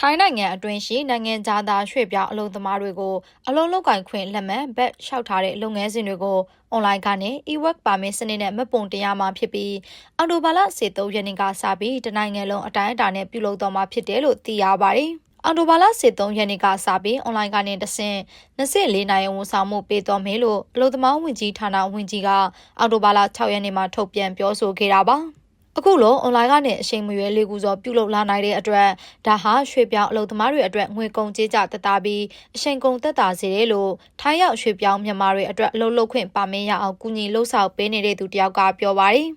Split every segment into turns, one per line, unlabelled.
ထိုင်းနိုင်ငံအတွင်းရှိနိုင်ငံသားရွှေ့ပြောင်းအလုပ်သမားတွေကိုအလုပ်လုပ်ကင်ခွင့်လက်မှတ်ဘက်လျှောက်ထားတဲ့လုပ်ငန်းစဉ်တွေကိုအွန်လိုင်းကနေ e-work permit စနစ်နဲ့မှတ်ပုံတင်ရမှာဖြစ်ပြီးအော်တိုဘာလ23ရက်နေ့ကစပြီးတနိုင်ငံလုံးအတိုင်းအတာနဲ့ပြုလုပ်တော့မှာဖြစ်တယ်လို့သိရပါတယ်။အော်တိုဘာလ23ရက်နေ့ကစပြီးအွန်လိုင်းကနေတဆင့်24နိုင်ဝန်ဆောင်မှုပေးတော်မယ်လို့အလုပ်သမားဝင်ကြီးဌာနဝင်ကြီးကအော်တိုဘာလ6ရက်နေ့မှာထုတ်ပြန်ပြောဆိုခဲ့တာပါ။ အခုလိုအွန်လိုင်းကနေအချိန်မရွေးလေးကူစောပြုလုပ်လာနိုင်တဲ့အတွက်ဒါဟာရွှေပြောင်းအလုပ်သမားတွေအတွက်ငွေကုန်ကြေးကြတက်တာပြီးအချိန်ကုန်တက်တာစေတယ်လို့ထိုင်းရောက်ရွှေပြောင်းမြန်မာတွေအတွက်အလုပ်လုပ်ခွင့်ပါမင်းရအောင်ကူညီလှုပ်ဆောင်ပေးနေတဲ့သူတယောက်ကပြောပါတယ်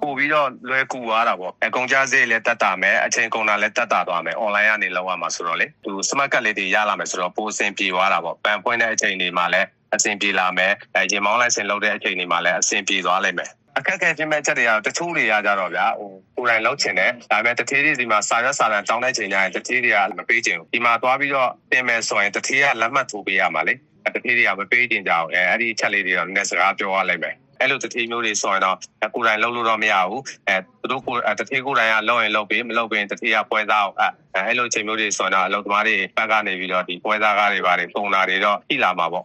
ပို့ပြီးတော့လွယ်ကူသွားတာပေါ့အကုန်ကြစေးလည်းတက်တာမယ်အချိန်ကုန်တာလည်းတက်တာသွားမယ် online ကနေလောက်ရမှာဆိုတော့လေသူ smart card လေးတွေရလာမယ်ဆိုတော့ပိုအဆင်ပြေသွားတာပေါ့ပန်ပွင့်တဲ့အချိန်တွေမှာလည်းအဆင်ပြေလာမယ်အဲရေမောင်းလိုက်စင်လောက်တဲ့အချိန်တွေမှာလည်းအဆင်ပြေသွားလိမ့်မယ် အခက်အခဲချင်းမဲ့ချက်တွေကတော့တချို့တွေကကြတော့ဗျာဟိုကိုယ်တိုင်လောက်ချင်တယ်ဒါပေမဲ့တထေးတွေဒီမှာစာရွက်စာတမ်းတောင်းတဲ့ချိန်ကျရင်တထေးတွေကမပေးချင်ဘူးဒီမှာသွားပြီးတော့တင်မယ်ဆိုရင်တထေးကလက်မှတ်ထိုးပေးရမှာလေတထေးတွေကမပေးချင်ကြအောင်အဲအဲ့ဒီချက်လေးတွေတော့နည်းနည်းစကားပြောရလိမ့်မယ်အဲ့လိုတတိမျိုးတွေဆိုရင်တော့ကိုယ်တိုင်လုံးလို့တော့မရဘူးအဲသူတို့ကိုတတိကိုယ်တိုင်ကလုံးရင်လုံးပြီးမလုံးပြီးတတိကပွဲသားအောင်အဲအဲ့လိုချိန်မျိုးတွေဆိုရင်တော့အလုပ်သမားတွေဘက်ကနေပြီးတော့ဒီပွဲသားကားတွေပါတယ်ပုံနာတွေတော့ထိလာမှာပေါ့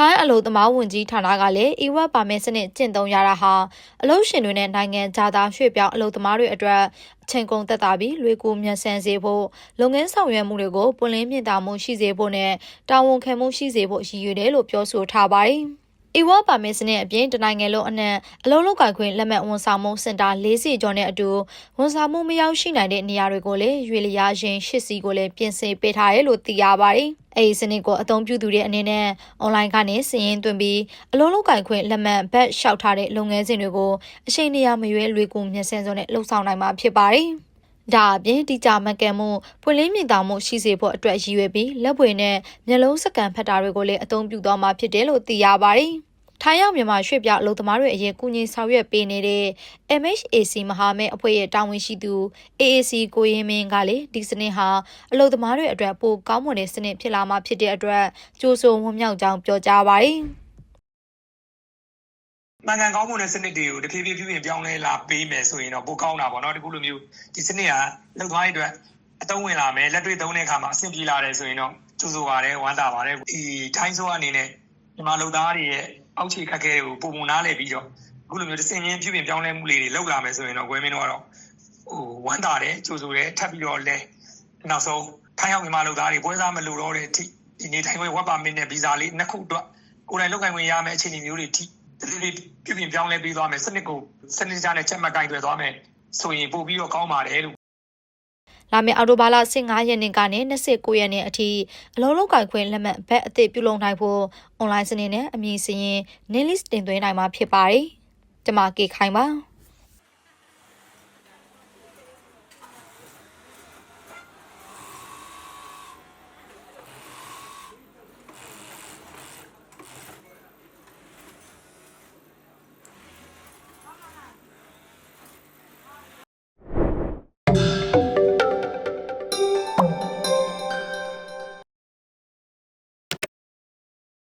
ထိုင်းအလုပ်သမားဝန်ကြီးဌာနကလည်း e-work permit စနစ်ကျင့်သုံးရတာဟာအလုပ်ရှင်တွေနဲ့နိုင်ငံသားရွှေပြောင်းအလုပ်သမားတွေအတွက်အချိန်ကုန်သက်သာပြီးလွေကူမြန်ဆန်စေဖို့လုပ်ငန်းဆောင်ရွက်မှုတွေကိုပွင့်လင်းမြင့်တာမှုရှိစေဖို့နဲ့တာဝန်ခံမှုရှိစေဖို့ရည်ရွယ်တယ်လို့ပြောဆိုထားပါတယ်။ e-work permit စနစ်အပြင်တနိုင်ငံလုံးအနှံ့အလုံးလောက်ကိုင်ခွင့်လက်မှတ်ဝန်ဆောင်မှုစင်တာ40ကျော်နဲ့အတူဝန်ဆောင်မှုမရောက်ရှိနိုင်တဲ့နေရာတွေကိုလည်းရွေလျားရင်ရှစ်စီကိုလည်းပြင်ဆင်ပေးထားတယ်လို့သိရပါတယ်။အဲဒီစနစ်ကိုအသုံးပြုသူတွေအနေနဲ့အွန်လိုင်းကနေစည်ရင်းသွင်းပြီးအလုံးလောက်ကင်ခွင့်လက်မှတ်ဘက်လျှောက်ထားတဲ့လုပ်ငန်းစဉ်တွေကိုအချိန်နေရမရွေးလွေကူမြင့်ဆန်းစွာနဲ့လှုပ်ဆောင်နိုင်မှာဖြစ်ပါတယ်။ဒါအပြင်တိကျမှတ်ကဲမှုပွင့်လင်းမြင်သာမှုရှိစေဖို့အတွက်ရည်ရွယ်ပြီးလက်ပွေနဲ့မျက်လုံးစကန်ဖတ်တာတွေကိုလည်းအသုံးပြုသွားမှာဖြစ်တယ်လို့သိရပါတယ်။ ထိုင်းရောက်မြန်မာရွှေ့ပြောင်းအလုပ်သမားတွေအရင်ကူညီဆောင်ရွက်ပေးနေတဲ့ MHAC မဟာမိတ်အဖွဲ့ရဲ့တာဝန်ရှိသူ AAC ကိုရင်မင်းကလေဒီစနစ်ဟာအလုပ်သမားတွေအတွက်ပိုကောင်းမွန်တဲ့စနစ်ဖြစ်လာမှာဖြစ်တဲ့အတွက်ကြိုးဆိုဝမ်းမြောက်ကြောင်းပြောကြားပါတယ်
မှန်ကန်ကောင်းမွန်တဲ့စနစ်တွေကိုတဖြည်းဖြည်းဖြည်းပြောင်းလဲလာပေးမယ်ဆိုရင်တော့ပိုကောင်းတာပေါ့နော်ဒီခုလိုမျိုးဒီစနစ်ကလောက်သွားရတဲ့အတွက်အသုံးဝင်လာမယ်လက်တွေ့သုံးတဲ့အခါမှာအဆင်ပြေလာတယ်ဆိုရင်တော့ကြိုးဆိုပါတယ်ဝမ်းသာပါတယ်ဒီတိုင်းဆိုအနေနဲ့မြန်မာလူသားတွေရဲ့ အောက်ခြေခက်ခဲကိုပုံပုံနားလည်ပြီးတော့အခုလိုမျိုးတစင်ချင်းပြုပြင်ပြောင်းလဲမှုလေးတွေလောက်လာမယ်ဆိုရင်တော့ဝယ်မင်းတော့တော့ဟိုဝမ်းသာတယ်ကြိုးဆိုတယ်ထပ်ပြီးတော့လဲနောက်ဆုံးထိုင်းရောက်မြန်မာလူသားတွေပွဲစားမလို့တော့တဲ့အထိဒီနေထိုင်ခွင့်ဝက်ပါမင်းနဲ့ဗီဇာလေးနှစ်ခုအတွက်ကိုယ်တိုင်လောက်ကိုင်ဝင်ရမယ်အခြေအနေမျိုးတွေထိဒီလိုပြုပြင်ပြောင်းလဲပြီးသွားမယ်စနစ်ကိုစနစ်ကြနဲ့ချက်မှတ်ကိုင်တွယ်သွားမယ်ဆိုရင်ပို့ပြီးတော့ကောင်းပါတယ်လို့။
လာမယ့်အောက်တိုဘာလ15ရက်နေ့ကနေ29ရက်နေ့အထိအလုံးလုံးကိုင်ခွင့်လက်မှတ်ဘက်အသစ်ပြုလုပ်နိုင်ဖို့အွန်လိုင်းစနစ်နဲ့အမည်စရင် Nilis တင်သွင်းနိုင်မှာဖြစ်ပါတယ်။ကျွန်မကေခိုင်ပါ။